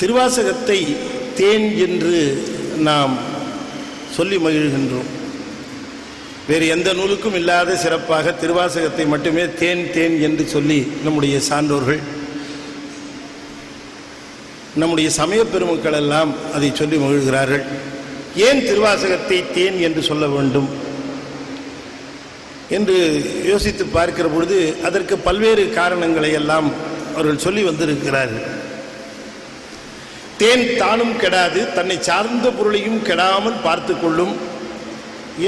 திருவாசகத்தை தேன் என்று நாம் சொல்லி மகிழ்கின்றோம். வேறு எந்த நூலுக்கும் இல்லாத சிறப்பாக திருவாசகத்தை மட்டுமே தேன் தேன் என்று சொல்லி நம்முடைய சான்றோர்கள் நம்முடைய சமய பெருமக்கள் எல்லாம் அதை சொல்லி மகிழ்கிறார்கள். ஏன் திருவாசகத்தை தேன் என்று சொல்ல வேண்டும்? என்று யோசித்து பார்க்கிற பொழுது அதற்கு பல்வேறு காரணங்களை எல்லாம் அவர்கள் சொல்லி வந்திருக்கிறார்கள். தேன் தானும் கெடாது தன்னை சார்ந்த பொருளையும் கெடாமல் பார்த்து கொள்ளும்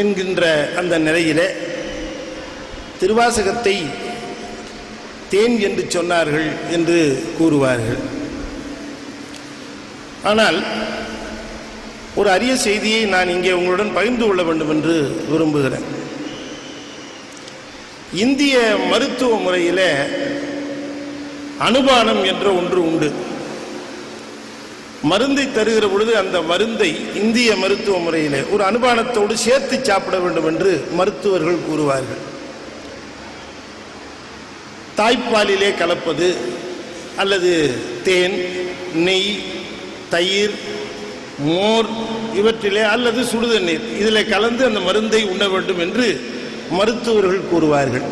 என்கின்ற அந்த நிலையில் திருவாசகத்தை தேன் என்று சொன்னார்கள் என்று கூறுவார்கள். ஆனால் ஒரு அரிய செய்தியை நான் இங்கே உங்களுடன் பகிர்ந்து கொள்ள வேண்டும் என்று விரும்புகிறேன். இந்திய மருத்துவ முறையில் அனுபானம் என்ற ஒன்று உண்டு. மருந்தை தருகிற பொழுது அந்த மருந்தை இந்திய மருத்துவ முறையிலே ஒரு அனுபானத்தோடு சேர்த்து சாப்பிட வேண்டும் என்று மருத்துவர்கள் கூறுவார்கள். தாய்ப்பாலிலே கலப்பது அல்லது தேன் நெய் தயிர் மோர் இவற்றிலே அல்லது சுடுதண்ணீர் இதில் கலந்து அந்த மருந்தை உண்ண வேண்டும் என்று மருத்துவர்கள் கூறுவார்கள்.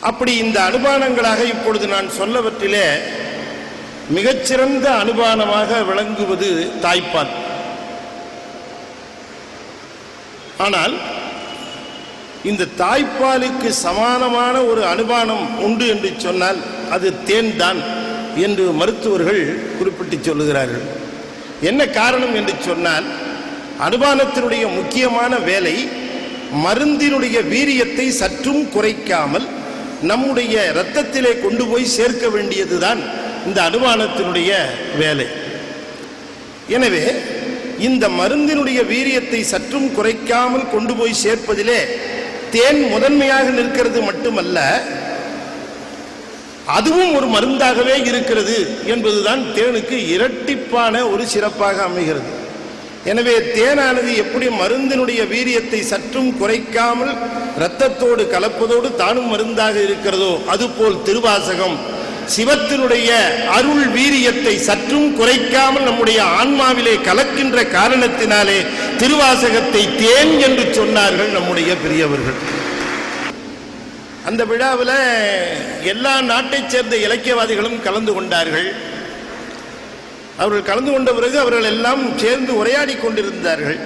அப்படி இந்த அனுபானங்களாக இப்பொழுது நான் சொல்லவற்றிலே மிகச்சிறந்த அனுபானமாக விளங்குவது தாய்ப்பால். ஆனால் இந்த தாய்ப்பாலுக்கு சமானமான ஒரு அனுபானம் உண்டு என்று சொன்னால் அது தேன் தான் என்று மருத்துவர்கள் குறிப்பிட்டு சொல்லுகிறார்கள். என்ன காரணம் என்று சொன்னால் அனுபானத்தினுடைய முக்கியமான வேலை மருந்தினுடைய வீரியத்தை சற்றும் குறைக்காமல் நம்முடைய இரத்தத்திலே கொண்டு போய் சேர்க்க வேண்டியதுதான் இந்த அனுமானத்தினுடைய வேலை. எனவே இந்த மருந்தினுடைய வீரியத்தை சற்றும் குறைக்காமல் கொண்டு போய் சேர்ப்பதிலே தேன் முதன்மையாக நிற்கிறது மட்டுமல்ல அதுவும் ஒரு மருந்தாகவே இருக்கிறது என்பதுதான் தேனுக்கு இரட்டிப்பான ஒரு சிறப்பாக அமைகிறது. எனவே தேனானது எப்படி மருந்தினுடைய வீரியத்தை சற்றும் குறைக்காமல் இரத்தத்தோடு கலப்பதோடு தானும் மருந்தாக இருக்கிறதோ அதுபோல் திருவாசகம் சிவத்தினுடைய அருள் வீரியத்தை சற்றும் குறைக்காமல் நம்முடைய ஆன்மாவிலே கலக்கின்ற காரணத்தினாலே திருவாசகத்தை தேன் என்று சொன்னார்கள் நம்முடைய பெரியவர்கள். அந்த விழாவில் எல்லா நாட்டைச் சேர்ந்த இலக்கியவாதிகளும் கலந்து கொண்டார்கள். அவர்கள் கலந்து கொண்ட பிறகு அவர்கள் எல்லாம் சேர்ந்து உரையாடி கொண்டிருந்தார்கள்.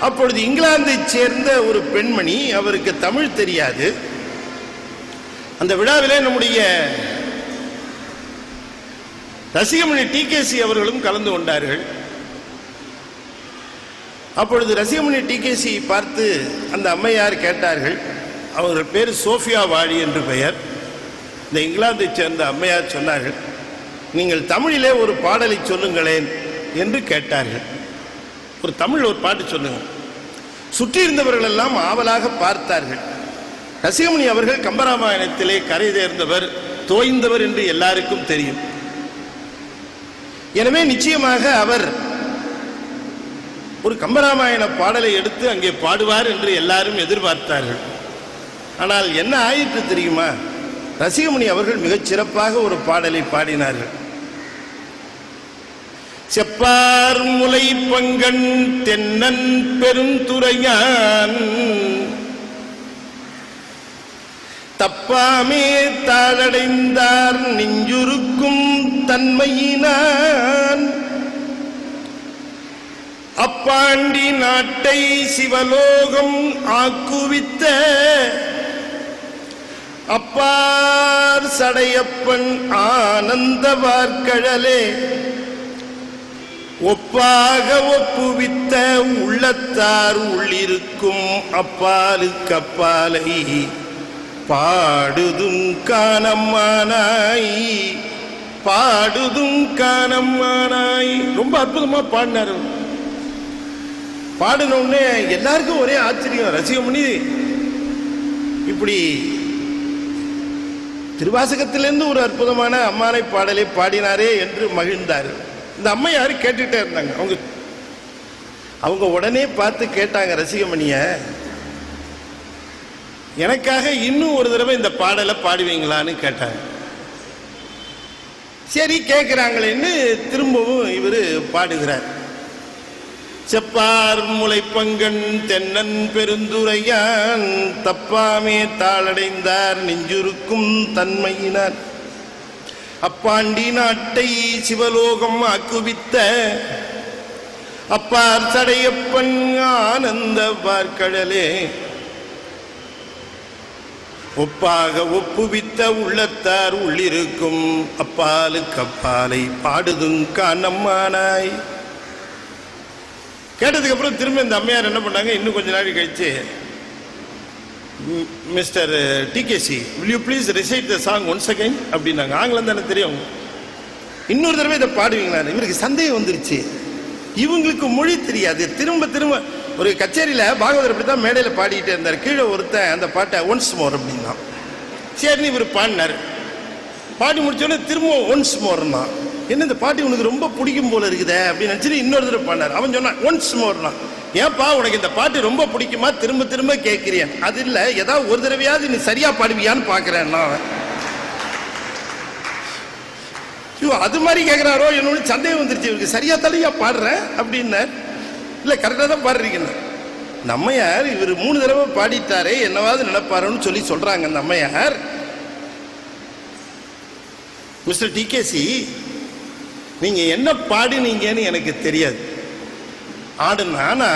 அப்பொழுது இங்கிலாந்தைச் சேர்ந்த ஒரு பெண்மணி அவருக்கு தமிழ் தெரியாது. அந்த விழாவிலே நம்முடைய ரசிகமணி டிகேசி அவர்களும் கலந்து கொண்டார்கள். அப்பொழுது ரசிகமணி டிகேசி பார்த்து அந்த அம்மையார் கேட்டார்கள் அவர்கள் பேர் சோஃபியா வாழி என்று பெயர். இந்த இங்கிலாந்தை சேர்ந்த அம்மையார் சொன்னார்கள் நீங்கள் தமிழிலே ஒரு பாடலை சொல்லுங்களேன் என்று கேட்டார்கள். ஒரு தமிழ் ஒரு பாட்டு சொல்லுங்கள் சுற்றி இருந்தவர்கள் எல்லாம் ஆவலாக பார்த்தார்கள். ரசிகமணி அவர்கள் கம்பராமாயணத்திலே கரை தேர்ந்தவர் தோய்ந்தவர் என்று எல்லாருக்கும் தெரியும். எனவே நிச்சயமாக அவர் ஒரு கம்பராமாயண பாடலை எடுத்து அங்கே பாடுவார் என்று எல்லாரும் எதிர்பார்த்தார்கள். ஆனால் என்ன ஆயிற்று தெரியுமா? ரசிகமணி அவர்கள் மிகச் சிறப்பாக ஒரு பாடலை பாடினார்கள். செப்பார் முலை பங்கன் தென்னன் பெருந்துரையான் தப்பாமே தாழடைந்தார் நெஞ்சுருக்கும் தன்மையினான். அப்பாண்டி நாட்டை சிவலோகம் ஆக்குவித்த அப்பார் சடையப்பன் ஆனந்த வார்கழலே ஒப்பாக ஒப்புவித்த உள்ளத்தார் உள்ளிருக்கும் அப்பாலுக்கப்பாலை அப்பாலை பாடுதும் காணம்மானாய் பாடுதும் காணம்மானாய் ரொம்ப அற்புதமா பாடினார் அவர். பாடின உடனே எல்லாருக்கும் ஒரே ஆச்சரியம் ரசிகமணி இப்படி திருவாசகத்திலிருந்து ஒரு அற்புதமான அம்மானை பாடலை பாடினாரே என்று மகிழ்ந்தார். இந்த அம்மையார் கேட்டுகிட்டே இருந்தாங்க. அவங்க அவங்க உடனே பார்த்து கேட்டாங்க ரசிகமணியை எனக்காக இன்னும் ஒரு தடவை இந்த பாடலை பாடுவீங்களான்னு கேட்டாங்க. சரி கேட்குறாங்களேன்னு திரும்பவும் இவர் பாடுகிறார். செப்பார் முளைப்பங்கன் தென்னன் பெருந்துரையான் தப்பாமே தாளடைந்தார் நெஞ்சுருக்கும் தன்மையினார். அப்பாண்டி நாட்டை சிவலோகம் ஆக்குவித்த அப்பார் சடையப்பன் ஆனந்த பார்க்கடலே ஒப்பாக ஒப்புவித்த உள்ளத்தார் உள்ளிருக்கும் அப்பாலுக்கு அப்பாலை பாடுதும் காணம்மானாய் கேட்டதுக்கு அப்புறம் திரும்ப இந்த அம்மையார் என்ன பண்ணாங்க? இன்னும் கொஞ்ச நாள் கழிச்சு mister TKC will you please recite the song once again அப்படின்னாங்க. ஆங்கிலம் தானே தெரியும். இன்னொரு தடவை இதை பாடுவீங்களா இவருக்கு சந்தேகம் வந்துருச்சு. இவங்களுக்கு மொழி தெரியாது. திரும்ப திரும்ப ஒரு கச்சேரியில் பாகவதர் அப்படி தான் மேடையில் பாடிக்கிட்டே இருந்தார். கீழே ஒருத்தன் அந்த பாட்டை ஒன்ஸ் மோர் அப்படின்னா. சரின்னு இவர் பாடினார். பாடி முடிச்சோடனே திரும்ப ஒன்ஸ் மோர்னா என்ன இந்த பாட்டு உனக்கு ரொம்ப பிடிக்கும் போல இருக்குதே அப்படின்னு நினச்சிட்டு இன்னொரு தடவை பாடினார். அவன் சொன்னான் ஒன்ஸ் மோர்னா ஏன்பா உனக்கு இந்த பாட்டு ரொம்ப பிடிக்குமா? திரும்ப திரும்ப கேட்கிறியன் அது இல்லை ஏதாவது ஒரு தடவையாவது நீ சரியா பாடுவியான்னு பார்க்குறேன்னா அவன் ஐயோ அது மாதிரி கேட்குறாரோ என்னோட சந்தேகம் வந்துருச்சு. இவருக்கு சரியா தலையா பாடுறேன்? அப்படின்னார். இல்லை கரெக்டாக தான் பாடுறீங்கன்னு நம்மையார் இவர் மூணு தடவை பாடித்தாரே என்னவாவது நினைப்பாருன்னு சொல்லி சொல்றாங்க அந்த அம்மையார். மிஸ்டர் டிகேசி நீங்கள் என்ன பாடினீங்கன்னு எனக்கு தெரியாது. ஆடுனா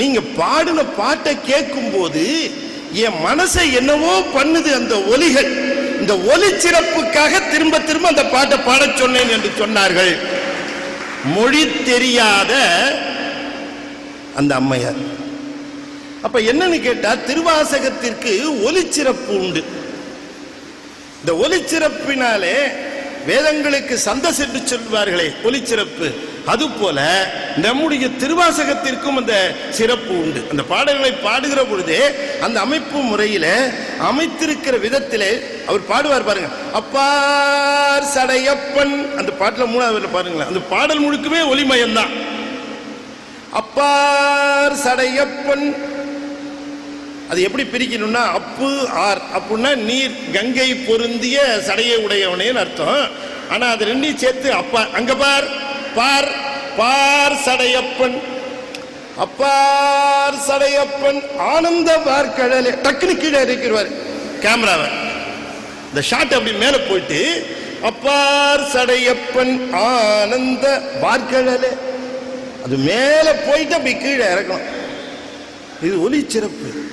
நீங்கள் பாடின பாட்டை கேட்கும்போது என் மனசை என்னவோ பண்ணுது அந்த ஒலிகள். இந்த ஒலி சிறப்புக்காக திரும்ப திரும்ப அந்த பாட்டை பாடச் சொன்னேன் என்று சொன்னார்கள். மொழி தெரியாத அந்த அம்மையார். அப்ப என்னன்னு கேட்டா திருவாசகத்திற்கு ஒலிச்சிறப்பு உண்டு. இந்த ஒலிச்சிறப்பினாலே வேதங்களுக்கு சந்தை சென்று சொல்வார்களே ஒலிச்சிறப்பு. அது போல நம்முடைய திருவாசகத்திற்கும் அந்த சிறப்பு உண்டு. அந்த பாடல்களை பாடுகிற பொழுதே அந்த அமைப்பு முறையில அமைத்திருக்கிற விதத்திலே அவர் பாடுவார் பாருங்க. அப்பார் சடையப்பன் அந்த பாட்டுல மூணாவது பாருங்களேன். அந்த பாடல் முழுக்குமே ஒளிமயம்தான் அப்பார் சடையப்பன். அது எப்படி பிரிக்கணும்னா அப்பு ஆர் அப்புன்னா நீர் கங்கை பொருந்திய சடையை உடையவனேன்னு அர்த்தம். ஆனா அது ரெண்டையும் சேர்த்து அப்பா அங்க பார் பார் பார் சடையப்பன். அப்பார் சடையப்பன் ஆனந்த பார்க்கடலே டக்குனு கீழே இருக்கிறார் கேமராவை. இந்த ஷாட் அப்படி மேல போயிட்டு அப்பார் சடையப்பன் ஆனந்த பார்க்கடலே அது மேலே போயிட்டு அப்படி கீழே இறக்கணும். இது ஒலி சிறப்பு.